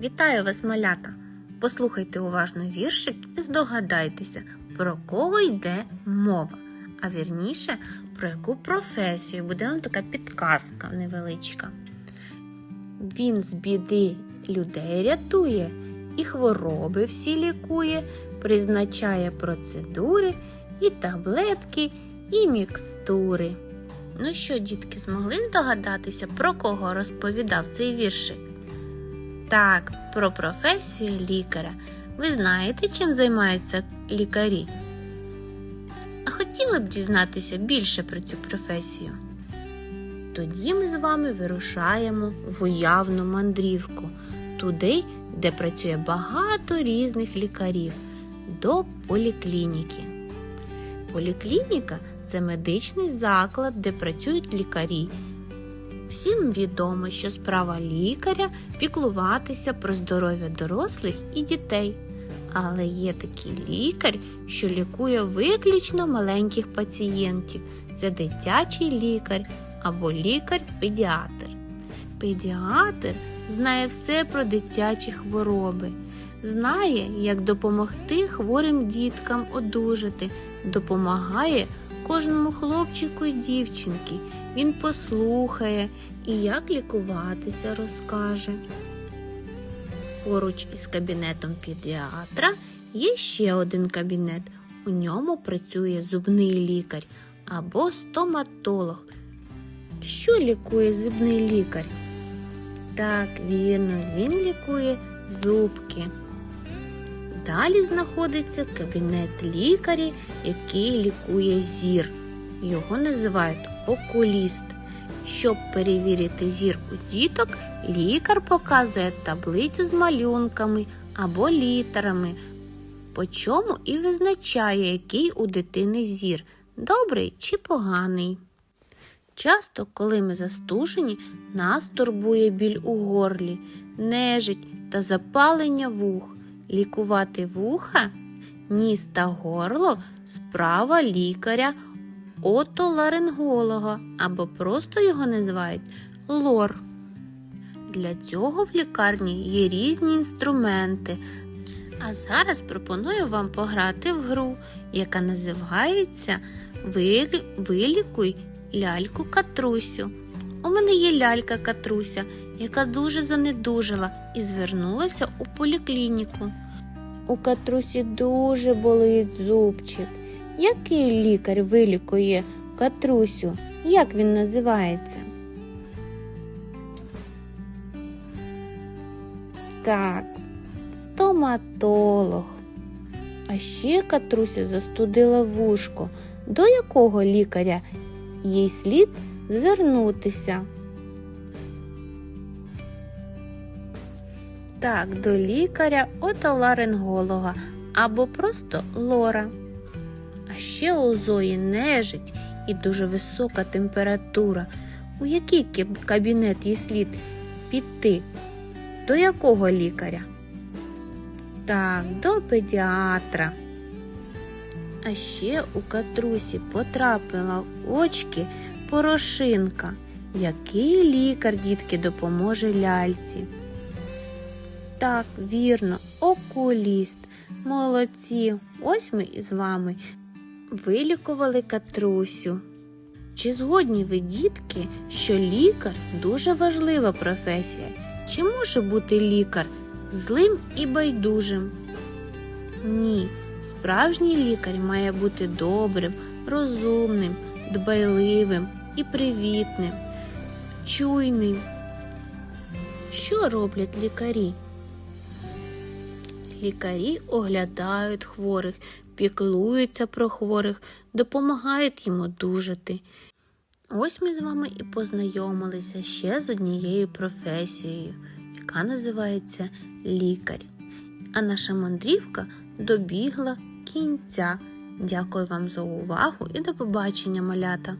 Вітаю вас, малята! Послухайте уважно віршик і здогадайтеся, про кого йде мова. А вірніше, про яку професію буде вам така підказка невеличка. Він з біди людей рятує, і хвороби всі лікує, призначає процедури, і таблетки, і мікстури. Ну що, дітки, змогли здогадатися, про кого розповідав цей віршик? Так, про професію лікаря. Ви знаєте, чим займаються лікарі? А хотіли б дізнатися більше про цю професію? Тоді ми з вами вирушаємо в уявну мандрівку, туди, де працює багато різних лікарів, до поліклініки. Поліклініка це медичний заклад, де працюють лікарі. Всім відомо, що справа лікаря піклуватися про здоров'я дорослих і дітей. Але є такий лікар, що лікує виключно маленьких пацієнтів. Це дитячий лікар або лікар-педіатр. Педіатр знає все про дитячі хвороби, знає, як допомогти хворим діткам одужати, допомагає кожному хлопчику і дівчинки. Він послухає і як лікуватися розкаже. Поруч із кабінетом педіатра є ще один кабінет. У ньому працює зубний лікар або стоматолог. Що лікує зубний лікар? Так, вірно, він лікує зубки. Далі знаходиться кабінет лікаря, який лікує зір. Його називають окуліст. Щоб перевірити зір у діток, лікар показує таблицю з малюнками або літерами, по чому і визначає, який у дитини зір добрий чи поганий. Часто, коли ми застужені, нас турбує біль у горлі, нежить та запалення вух. Лікувати вуха, ніс та горло справа лікаря отоларинголога або просто його називають лор. Для цього в лікарні є різні інструменти. А зараз пропоную вам пограти в гру, яка називається Вилікуй ляльку Катрусю. У мене є лялька Катруся, яка дуже занедужала і звернулася у поліклініку. У Катрусі дуже болить зубчик. Який лікар вилікує Катрусю? Як він називається? Так, стоматолог. А ще Катруся застудила вушко. До якого лікаря їй слід звернутися? Так, до лікаря отоларинголога або просто лора. А ще у Зої нежить і дуже висока температура. У який кабінет їй слід піти? До якого лікаря? Так, до педіатра. А ще у катрусі потрапила в очки порошинка. Який лікар, дітки, допоможе ляльці? Так, вірно, окуліст. Молодці. Ось ми із вами вилікували катрусю. Чи згодні ви, дітки, що лікар дуже важлива професія? Чи може бути лікар злим і байдужим? Ні, справжній лікар має бути добрим, розумним, дбайливим і привітним, чуйним. Що роблять лікарі? Лікарі оглядають хворих, піклуються про хворих, допомагають їм одужати. Ось ми з вами і познайомилися ще з однією професією, яка називається лікар. А наша мандрівка добігла кінця. Дякую вам за увагу і до побачення, малята!